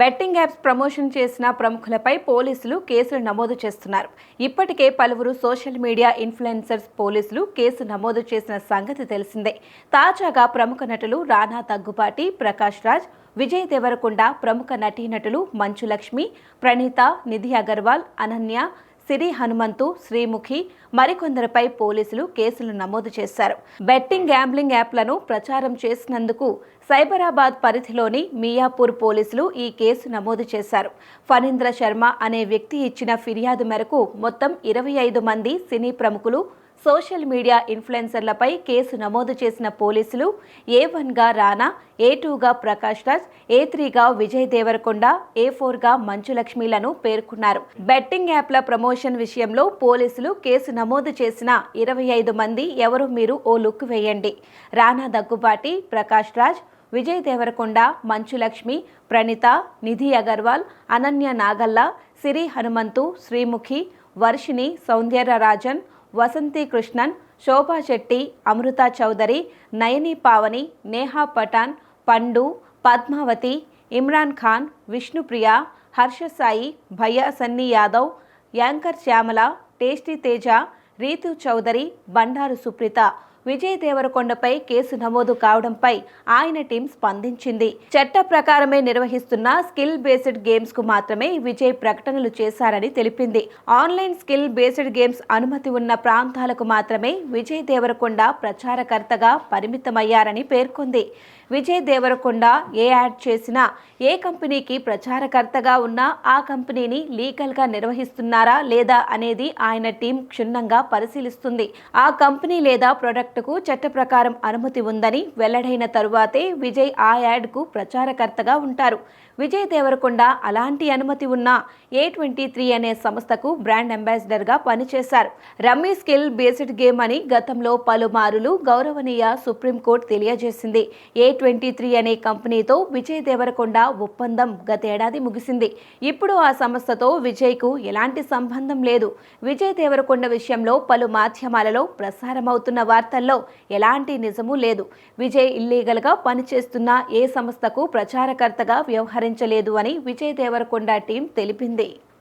Betting apps promotion చేసిన ప్రముఖులపై పోలీసులు కేసులు నమోదు చేస్తున్నారు. ఇప్పటికే పలువురు సోషల్ మీడియా ఇన్ఫ్లుయెన్సర్స్ పోలీసులు కేసు నమోదు చేసిన సంగతి తెలిసిందే. తాజాగా ప్రముఖ నటులు రానా తగ్గుపాటి ప్రకాష్ రాజ్ విజయ్ దేవరకొండ ప్రముఖ నటీనటులు మంచు లక్ష్మి ప్రణీత నిధి అగర్వాల్ అనన్య సిరి హనుమంతు శ్రీముఖి మరికొందరిపై పోలీసులు కేసులు నమోదు చేశారు. బెట్టింగ్ గ్యాంబ్లింగ్ యాప్లను ప్రచారం చేసినందుకు సైబరాబాద్ పరిధిలోని మియాపూర్ పోలీసులు ఈ కేసు నమోదు చేశారు. ఫణీంద్ర శర్మ అనే వ్యక్తి ఇచ్చిన ఫిర్యాదు మేరకు మొత్తం ఇరవై ఐదు మంది సినీ ప్రముఖులు సోషల్ మీడియా ఇన్ఫ్లుయెన్సర్లపై కేసు నమోదు చేసిన పోలీసులు ఏ వన్గా రానా ఏ టూగా ప్రకాష్ రాజ్ ఏ త్రీగా విజయ్ దేవరకొండ ఏ ఫోర్గా మంచులక్ష్మిలను పేర్కొన్నారు. బెట్టింగ్ యాప్ల ప్రమోషన్ విషయంలో పోలీసులు కేసు నమోదు చేసిన ఇరవై ఐదు మంది ఎవరు మీరు ఓ లుక్ వేయండి. రానా దగ్గుబాటి ప్రకాష్ రాజ్ విజయ్ దేవరకొండ మంచులక్ష్మి ప్రణీత నిధి అగర్వాల్ అనన్య నాగల్ల సిరి హనుమంతు శ్రీముఖి వర్షిణి సౌందర్యరాజన్ వసంతి కృష్ణన్ శోభా శెట్టి అమృత చౌదరి నయని పావని నేహా పఠాన్ పండు పద్మావతి ఇమ్రాన్ ఖాన్ విష్ణుప్రియ హర్ష సాయి భయ్యా సన్నీ యాదవ్ యాంకర్ శ్యామల టేస్టీ తేజ రీతు చౌదరి బండారు సుప్రీత. విజయ్ దేవరకొండపై కేసు నమోదు కావడంపై ఆయన టీం స్పందించింది. చట్ట ప్రకారమే నిర్వహిస్తున్న స్కిల్ బేస్డ్ గేమ్స్కు మాత్రమే విజయ్ ప్రకటనలు చేశారని తెలిపింది. ఆన్లైన్ స్కిల్ బేస్డ్ గేమ్స్ అనుమతి ఉన్న ప్రాంతాలకు మాత్రమే విజయ్ దేవరకొండ ప్రచారకర్తగా పరిమితమయ్యారని పేర్కొంది. విజయ్ దేవరకొండ ఏ యాడ్ చేసినా ఏ కంపెనీకి ప్రచారకర్తగా ఉన్నా ఆ కంపెనీని లీగల్గా నిర్వహిస్తున్నారా లేదా అనేది ఆయన టీం క్షుణ్ణంగా పరిశీలిస్తుంది. ఆ కంపెనీ లేదా ప్రొడక్ట్ ప్రొడక్ట్కు చట్ట ప్రకారం అనుమతి ఉందని వెల్లడైన తరువాతే విజయ్ ఆ యాడ్కు ప్రచారకర్తగా ఉంటారు. విజయ్ దేవరకొండ అలాంటి అనుమతి ఉన్నా ఏ ట్వంటీ త్రీ అనే సంస్థకు బ్రాండ్ అంబాసిడర్గా పనిచేశారు. రమ్మీ స్కిల్ బేస్డ్ గేమ్ అని గతంలో పలుమారులు గౌరవనీయ సుప్రీంకోర్టు తెలియజేసింది. ఏ ట్వంటీ త్రీ అనే కంపెనీతో విజయ్ దేవరకొండ ఒప్పందం గతేడాది ముగిసింది. ఇప్పుడు ఆ సంస్థతో విజయ్కు ఎలాంటి సంబంధం లేదు. విజయ్ దేవరకొండ విషయంలో పలు మాధ్యమాలలో ప్రసారమవుతున్న వార్తల్లో ఎలాంటి నిజము లేదు. విజయ్ ఇల్లీగల్గా పనిచేస్తున్న ఏ సంస్థకు ప్రచారకర్తగా వ్యవహరించలేదు అని విజయ్ దేవరకొండ టీం తెలిపింది.